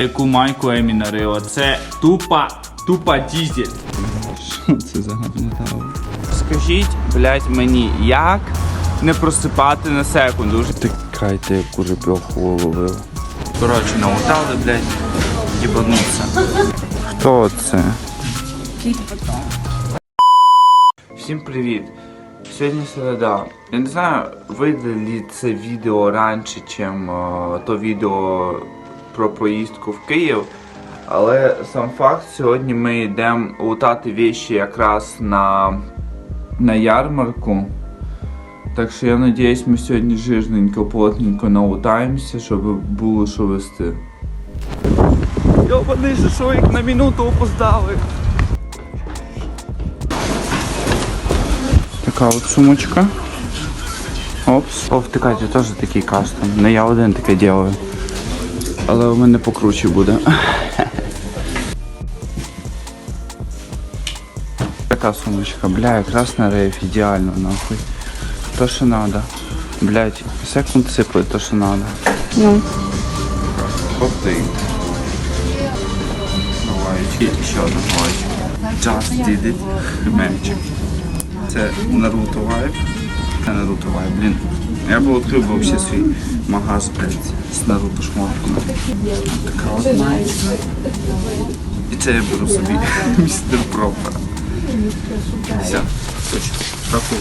Яку майку Емі нарила. Це тупа, тупа дізель. Що це за гарнотава? Скажіть, блядь, мені, як не просипати на секунду? Тикайте, як уже пьоху ловив. коротше намотали, блядь, їбануться. Хто це? Всім привіт! Сьогодні середа. Я не знаю, вийде ли це відео раніше, чим е, то відео про поїздку в Київ. Але сам факт, сьогодні ми йдемо лутати віші якраз на, на ярмарку. Так що я надіюсь, ми сьогодні жирненько, плотненько налутаємося, щоб було що вести. Йобаний шашлик на минуту опоздали. Така от сумочка. Опс. О, втикайте теж такий кастом. Не я один таке ділаю. Але у мене покруче буде. Така сумочка, бля, якраз на рейф, ідеально нахуй. То що надо. Блять, секунд сипає, то що надо. Ну. Ух ти. Гаечки, ще одна гаечка. Just did it. Мемчик. Це Naruto Vibe. Це Naruto Vibe, блін. Я би відкрив би взагалі свій магаз, блядь, з Naruto. Така от найс. І це я беру собі містер Пропер. Все, точно. Таку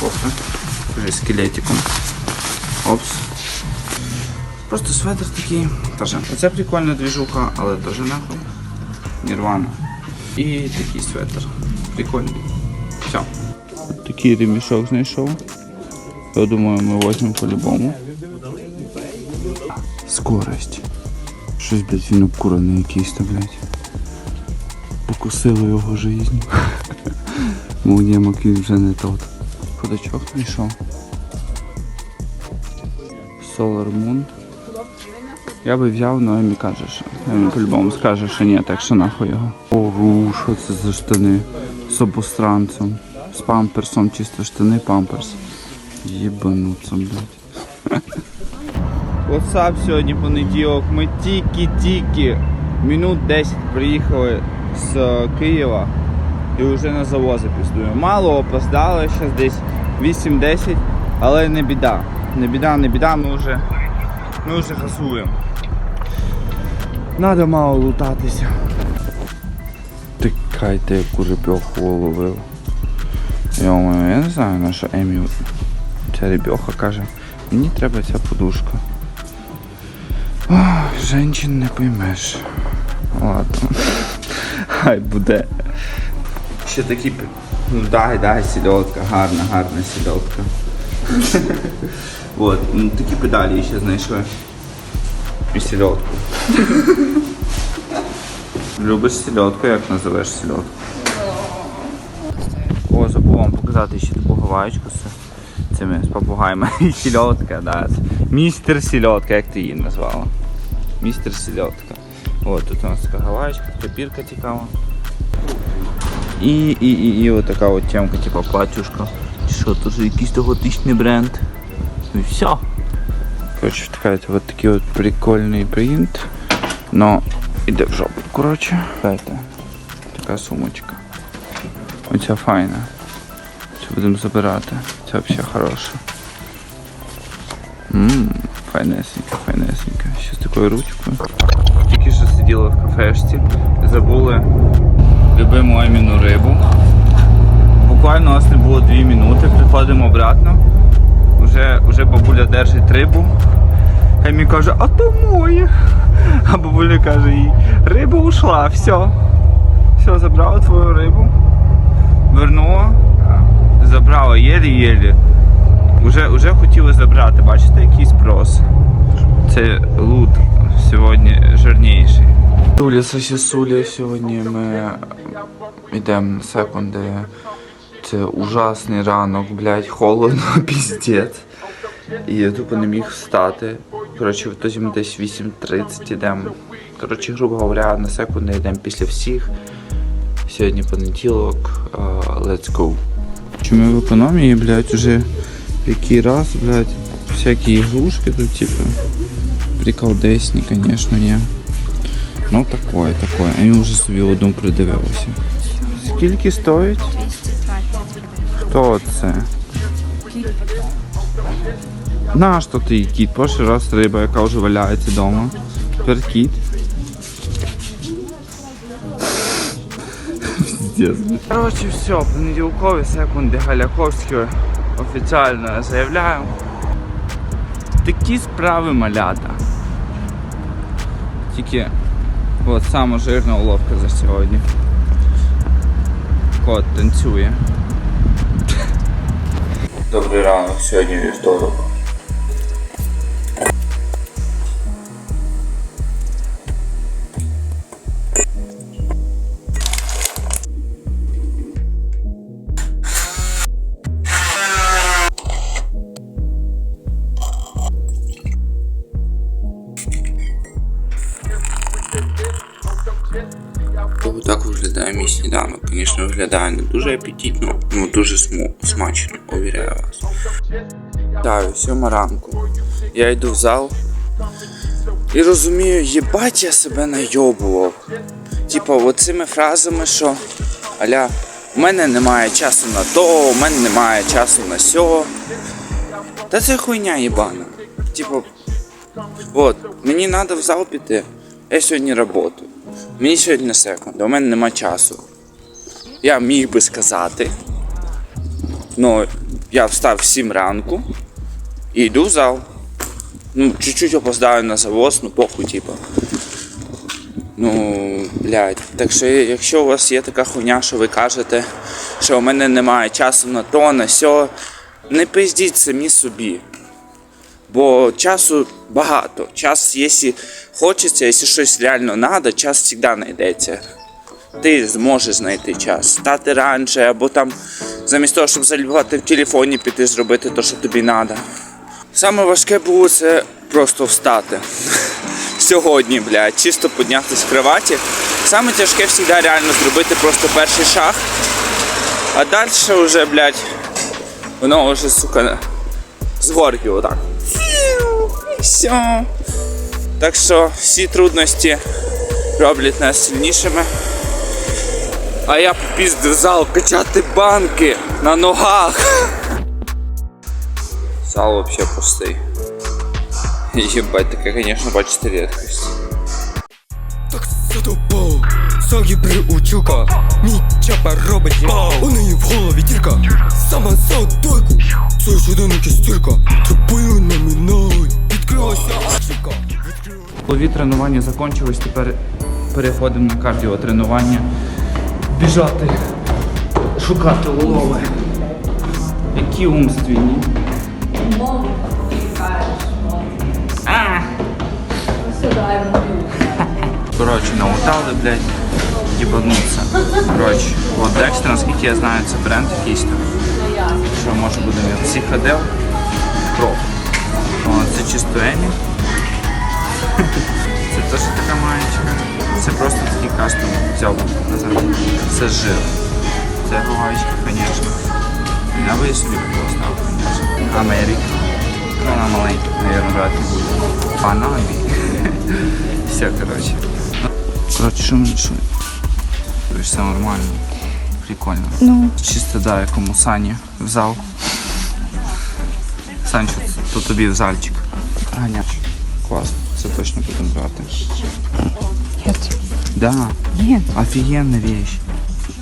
кофе. Вже скелетиком. Опс. Просто светр такий. Тоже. Оце прикольна движуха, але теж нахуй. Нірвана. І такий светр. Прикольний. Все. Такий ремішок знайшов. Я думаю, ми возьмемо по-любому. Скорость. Щось, блядь, він обкурений якийсь то, блядь. Покусило його жизнь. Молодія він вже не тот. Ходачок знайшов. Solar Moon. Я би взяв, але Емі каже, що. Емі по-любому скаже, що ні, так що нахуй його. Ого, що це за штани? З обостранцем. З памперсом, чисто штани памперс. Єбануться, блядь. WhatsApp сьогодні понеділок. Ми тільки-тільки минут 10 приїхали з е, Києва і вже на завоз запіснуємо. Мало опоздали, зараз десь 8-10, але не біда. Не біда, не біда, ми вже, ми вже газуємо. Надо мало лутатися. Тикайте, як уже пьоху ловив. Йо, я не знаю, на що Емі. Ця ребьоха каже, мені треба ця подушка. Ох, женщин не поймеш. Ладно. Хай буде. Ще такі. Ну дай, дай, сільотка, гарна, гарна сільотка. От, ну такі педалі ще знайшли. І сільотку. Любиш сільотку, як називаєш сільотку? О, забув вам показати ще таку гаваєчку цими з попугаями. Сільотка, да. Містер сільотка, як ти її назвала? Містер сільотка. От тут у нас така гаваєчка, така бірка цікава. І, і, і, і отака от темка, типа платюшка. Що, тут якийсь готичний бренд. Ну і все. Короче, втикайте, вот такий от прикольний принт. Но іде в жопу, коротше. Така сумочка. Оця файна. Будемо забирати. Ця взагалі хороша. Ммм, файнесенька, файнесенька. Ще з такою ручкою. Тільки що сиділи в кафешці, забули любиму Еміну рибу. Буквально у нас не було 2 минути, приходимо обратно. Уже, уже бабуля держить рибу. Емі каже, а то моє. А бабуля каже їй, риба ушла, все. Все, забрала твою рибу. Вернула. Забрала єлі-єлі. Уже, уже хотіли забрати, бачите, який спрос. Це лут сьогодні жирніший. Суля, сосісуля, сьогодні ми йдемо на секунди. Це ужасний ранок, блядь, холодно, піздець. І я тупо не міг встати. Коротше, в ітозі ми десь 8.30 йдемо. Коротше, грубо говоря, на секунди йдемо після всіх. Сьогодні понеділок. а, let's go. Ми в економії, блядь, уже який раз, блядь, всякі ігрушки тут, типу, приколдесні, звісно, є. Ну такое, такое. А він вже собі одну придивився. Скільки стоїть? 220. Хто це? На що ти кіт? Перший раз риба, яка вже валяється вдома. Тепер кіт. Пиздец. Короче, все, понеділкові секунди Галяковської офіційно заявляю. Такі справи малята. Тільки от сама жирна уловка за сьогодні. Кот танцює. Добрий ранок, сьогодні вівторок. Виглядає мій сніданок. Звісно, виглядає не дуже апетитно, але дуже сму- смачно, увіряю вас. Вітаю, сьома ранку. Я йду в зал і розумію, їбать я себе найобував. Типа, оцими фразами, що аля, у мене немає часу на то, у мене немає часу на сьо. Та це хуйня їбана. Типа, от, мені треба в зал піти. Я сьогодні працюю. Мені сьогодні секунда, у мене нема часу. Я міг би сказати. Ну, я встав в 7 ранку і йду в зал. Ну, чуть-чуть опоздаю на завоз, ну похуй, типа. Ну, блядь. Так що, якщо у вас є така хуйня, що ви кажете, що у мене немає часу на то, на сьо, не пиздіть самі собі. Бо часу багато. Час, якщо хочеться, якщо щось реально треба, час завжди знайдеться. Ти зможеш знайти час. Стати раніше, або там, замість того, щоб залюбати в телефоні, піти зробити те, що тобі треба. Саме важке було це просто встати. Сьогодні, блядь, чисто піднятися з кроваті. Саме тяжке завжди реально зробити просто перший шаг. А далі вже, блядь, воно вже, сука, з горки отак. Все. Так що всі трудності роблять нас сильнішими. А я попіздив зал качати банки на ногах. Зал вообще пустий. Єбать, таке, конечно, бачите задовбав, Сагі приучука Мій чапа робить бау У неї в голові дірка Сама за дойку Це щоденники стірка Трубою на міной Відкрилася ачівка Голові тренування закінчилось, тепер переходимо на кардіотренування. Біжати, шукати улови. Які умственні. А! Коротше, намотали, блядь, їбануться. Коротше, от Dexter, наскільки я знаю, це бренд якийсь там. Що може буде мені психодел. Про. О, це чисто Емі. Це теж така маєчка. Це просто такий кастом взяв назад. Це жир. Це гаєчка, звісно. Я би собі поставив, звісно. Америка. Ну, вона маленька, мабуть, брати буде. Панамі. Все, коротше. Коротше, що мені що? Все нормально. Прикольно. Ну, Чисто да, якому Сані в зал. Санчо, то тобі в зальчик. Ганяч. Класно. Це точно будемо брати. нет. Да, Нет, офігенна вещь.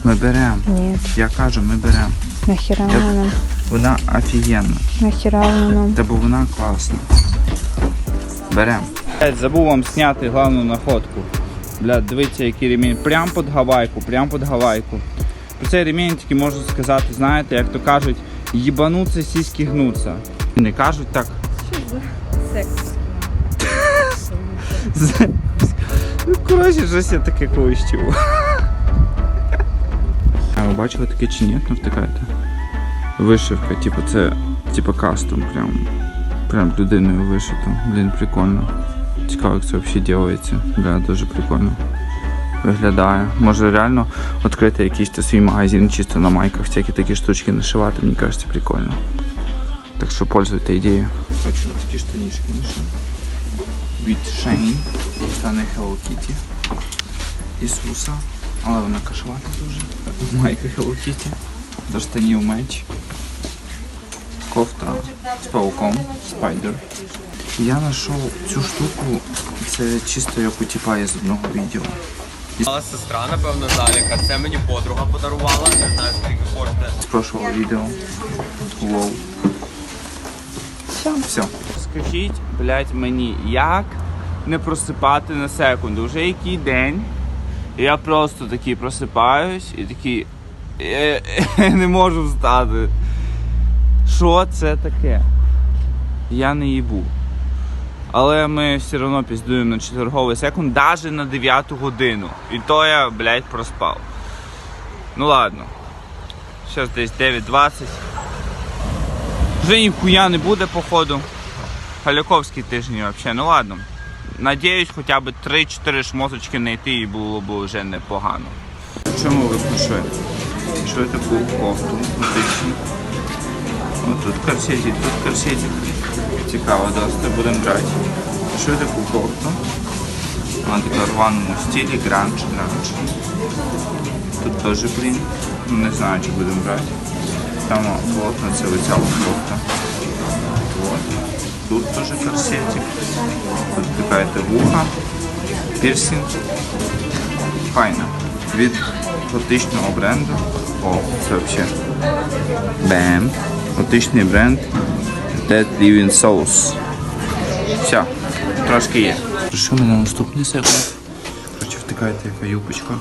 Ми беремо. нет. Я кажу, ми беремо. Нахера вона нам? Вона офігенна. Нахера вона нам? Та бо вона класна. Берем. Забув вам зняти головну находку. Бля, дивіться, який ремінь. Прям під гавайку, прям під гавайку. Про цей ремінь тільки можу сказати, знаєте, як то кажуть, їбануться, сіськи гнуться. Не кажуть так. З- Ну, коротше, щось я таке колись чув. А ви бачили таке чи ні? Не втикайте. Вишивка, типу, це типу кастом, прям. Прям людиною вишито. Блін, прикольно. Цікаво, як це взагалі робиться. Бля, дуже прикольно. Виглядає. Може реально відкрити якийсь свій магазин чисто на майках, всякі такі штучки нашивати, мені кажеться, прикольно. Так що пользуйте ідеєю. Хочу такі штанішки нашив. Від Shane. Штани Hello Kitty. Ісуса. Але вона кашувата дуже. Майка Hello Kitty. До штанів меч. Кофта з пауком. Спайдер. Я знайшов цю штуку. Це чисто як у тіпа із одного відео. Мала сестра, напевно, заліка. Це мені подруга подарувала. Не знаю, скільки коштує. з прошлого відео. Лоу. Все. Все. Скажіть, блядь, мені, як не просипати на секунду? Вже який день? Я просто такий просипаюсь і такий. е, е, не можу встати. Що це таке? Я не їбу. Але ми все одно піздуємо на четверговий секунд, навіть на 9 годину. І то я, блядь, проспав. Ну ладно. Зараз десь 9.20. Вже ніхуя не буде, походу. Халяковський тиждень взагалі. Ну ладно. Надіюсь, хоча б 3-4 шмоточки знайти і було б вже непогано. Чому ви слушаєте? Що я таку кофту. Ось тут корсетик, тут корсетик. Цікаво, досить будемо брати. Що я таку кофту? Вона така рваному стилі, гранж, гранж. Тут теж, блін, ну, не знаю, чи будемо брати. Там плотно це оця от кофта. Вот. Тут теж корсетик. Тут какая-то вуха, пірсинг. Файно. Від готичного бренду. О, це взагалі. Бем. Готичний бренд Dead Living Souls. Все, трошки є. Що мене наступний секунд? Короче, втикаєте яка юбочка.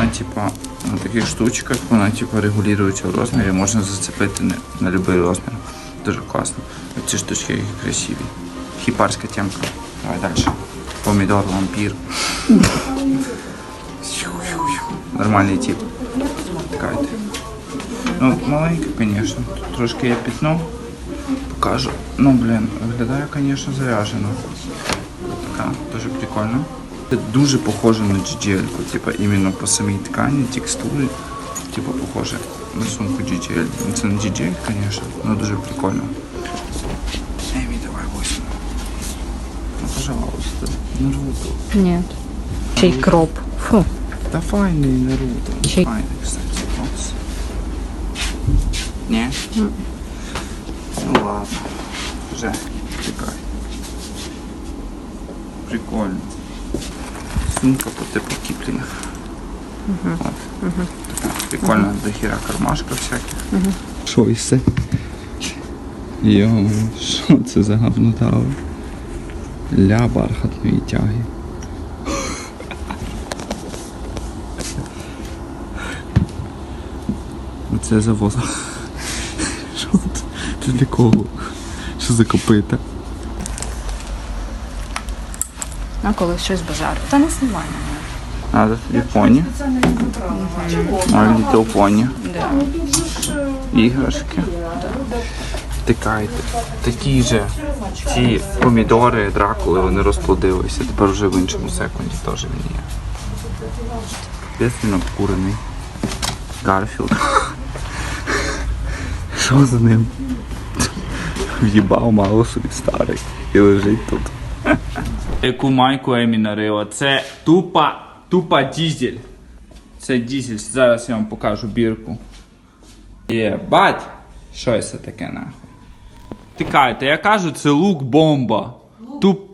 Вона типа на таких штучках, вона типа регулюється в розмірі, можна зацепити на, на будь-який розмір. Дуже класно. Ці штучки які красиві. Хіпарська темка. Давай далі. Помідор, вампір. Нормальний тип. Втикайте. Ну, маленька, звісно. Тут трошки є пятно. Покажу. Ну, блін, виглядає, звісно, заряжено. Така, дуже прикольно. Це дуже похоже на GGL, типа іменно по самій ткані, текстурі. Типа похоже на сумку GGL. Ну, Це не GGL, звісно, але дуже прикольно. Емі, давай возьму. Ну, пожалуйста, Наруто. Нет. Чей кроп. Фу. Та файний Наруто. Чи- Файний, кстати. Опс. Ні? Ну ладно. Вже чекай. Прикольно. Сумка по типу кіплінг. От. Така прикольна дохіра кармашка всяких. Що і все? Йо, що це за говно дало? Ля бархатної тяги. Оце завоз. Що це? Це для кого? Що за копита? А коли щось бажаю. Та не знімай мене. А, це тобі поні. А Little Pony. Іграшки. Втикайте. Такі же ці помідори, дракули, вони розплодилися. Тепер вже в іншому секунді теж він є. Він обкурений. Гарфілд. Що за ним? В'їбав мало собі старий і лежить тут. Яку майку Емі нарила? Це тупа, тупа дізель. Це дізель. Зараз я вам покажу бірку. Єбать! Що це таке нахуй? Тикайте, я кажу, це лук бомба. Туп.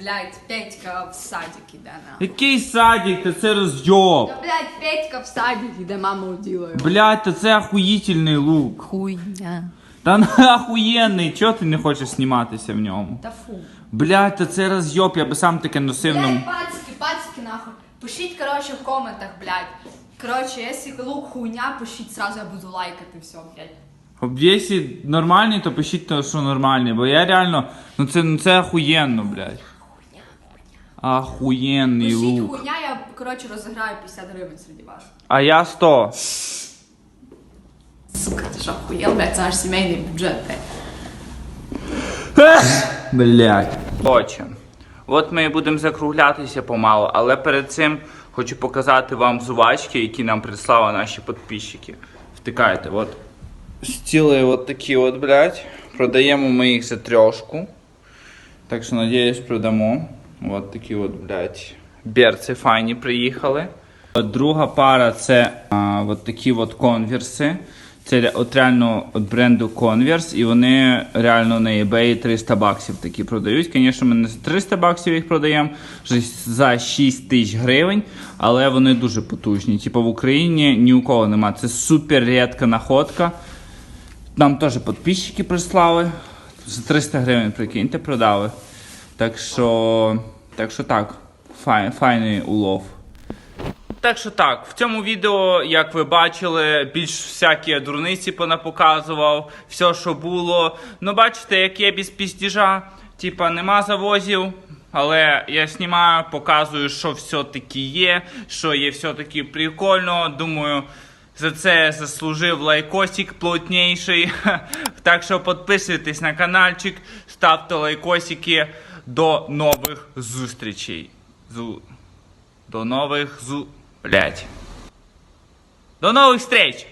Блять, Петька в садик іде на. Який садик, та це розйоб. Та, блять, Петька в садик іде, мама уділа його. Блять, та це охуїтельний лук. Хуйня. Та на охуєнний, чого ти не хочеш зніматися в ньому? Та фу. Блять, та це розйоб, я би сам таке носив. Ну, Блять, пацики, пацики нахуй. Пишіть, короче, в коментах, блять. Короче, если лук хуйня, пишіть сразу, я буду лайкати все, блять. Якщо нормальний, то пишіть, то, що нормальний, бо я реально, ну це, ну це охуєнно, блядь. Хуйня, хуйня. Охуєнний Пишіть лук. хуйня, я, короче, розіграю 50 гривень серед вас. А я 100. Сука, ти що охуєл, блять, це наш сімейний бюджет, блять. Блять. Отже, от ми будемо закруглятися помалу, але перед цим хочу показати вам зувачки, які нам прислали наші підписчики. Втикайте, от. Стіли от такі от, блядь. Продаємо ми їх за трьошку. Так що, надіюсь, продамо. От такі от, блядь, берці файні приїхали. Друга пара це а, от такі от конверси. Це от реально від бренду Converse, і вони реально на eBay 300 баксів такі продають. Звісно, ми не за 300 баксів їх продаємо, за 6 тисяч гривень, але вони дуже потужні. Типу в Україні ні у кого нема. Це супер рідка находка. Нам теж підписчики прислали. За 300 гривень, прикиньте, продали. Так що, так що так, фай, файний улов. Так що так, в цьому відео, як ви бачили, більш всякі дурниці понапоказував, все, що було. Ну, бачите, як є без піздіжа, типа нема завозів. Але я знімаю, показую, що все-таки є, що є все-таки прикольно. Думаю, за це заслужив лайкосик плотніший. Так що підписуйтесь на каналчик, ставте лайкосики. До нових зустрічей. Зу... До нових зу... Блять. До новых встреч!